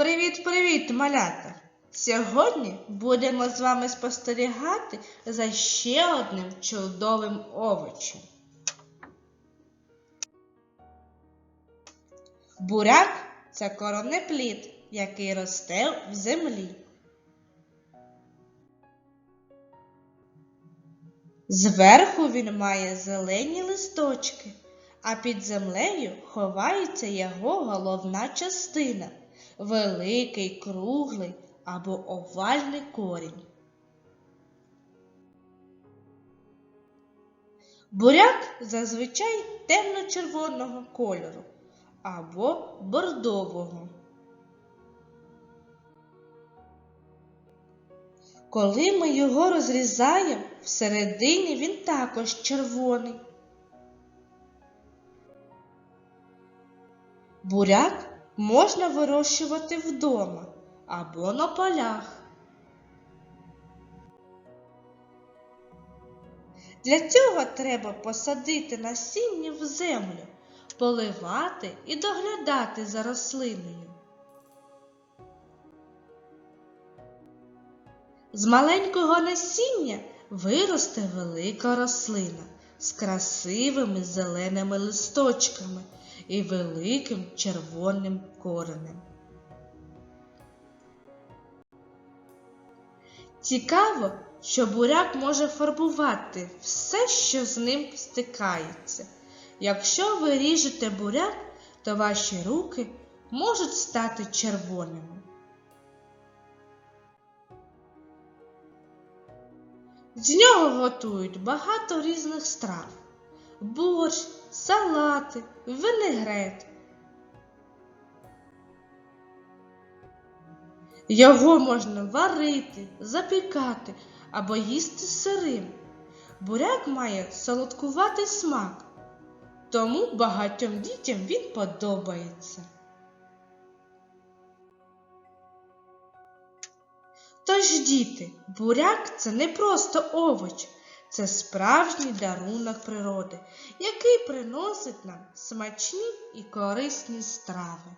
Привіт-привіт, малята! Сьогодні будемо з вами спостерігати за ще одним чудовим овочем. Буряк це коронеплід, який росте в землі. Зверху він має зелені листочки, а під землею ховається його головна частина великий, круглий або овальний корінь. Буряк зазвичай темно-червоного кольору або бордового. Коли ми його розрізаємо, всередині він також червоний. Буряк можна вирощувати вдома або на полях. Для цього треба посадити насіння в землю, поливати і доглядати за рослиною. З маленького насіння виросте велика рослина з красивими зеленими листочками і великим червоним коренем. Цікаво, що буряк може фарбувати все, що з ним стикається. Якщо ви ріжете буряк, то ваші руки можуть стати червоними. З нього готують багато різних страв борщ, салати, винегрет. Його можна варити, запікати або їсти сирим. Буряк має солодкуватий смак, тому багатьом дітям він подобається. Тож, діти, буряк це не просто овоч, це справжній дарунок природи, який приносить нам смачні і корисні страви.